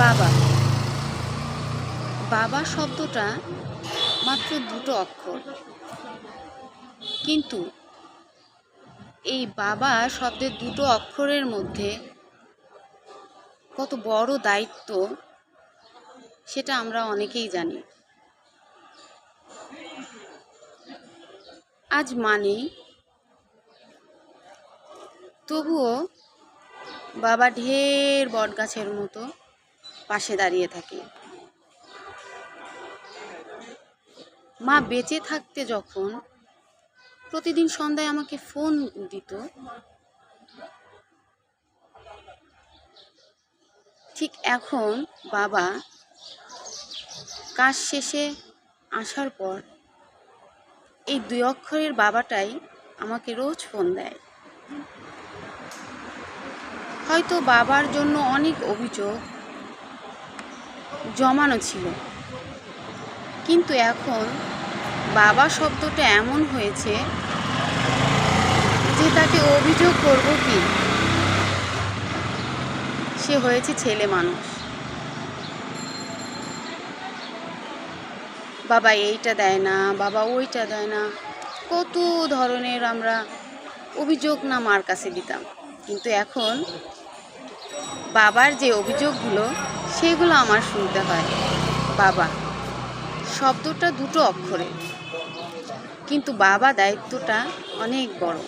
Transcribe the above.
বাবা। বাবা শব্দটা মাত্র দুটো অক্ষর। কিন্তু এই বাবা শব্দের দুটো অক্ষরের মধ্যে কত বড় দায়িত্ব সেটা আমরা অনেকেই জানি। আজ মানে তবুও বাবা ঢের বটগাছের মতো পাশে দাঁড়িয়ে থাকে। মা বেঁচে থাকতে যখন প্রতিদিন সন্ধ্যায় আমাকে ফোন দিত, ঠিক এখন বাবা কাজ শেষে আসার পর এই দুই অক্ষরের বাবাটাই আমাকে রোজ ফোন দেয়। হয়তো বাবার জন্য অনেক অভিযোগ জমানো ছিল। কিন্তু এখন বাবা শব্দটা এমন হয়েছে যে তাকে অভিযোগ করব কি? সে হয়েছে ছেলে মানুষ। বাবা এইটা দেয় না, বাবা ওইটা দেয় না। কত ধরনের আমরা অভিযোগ না মার কাছে দিতাম। কিন্তু এখন বাবার যে অভিযোগগুলো সেগুলো আমার শুনতে হয়। বাবা শব্দটা দুটো অক্ষরে। কিন্তু বাবা দায়িত্বটা অনেক বড়।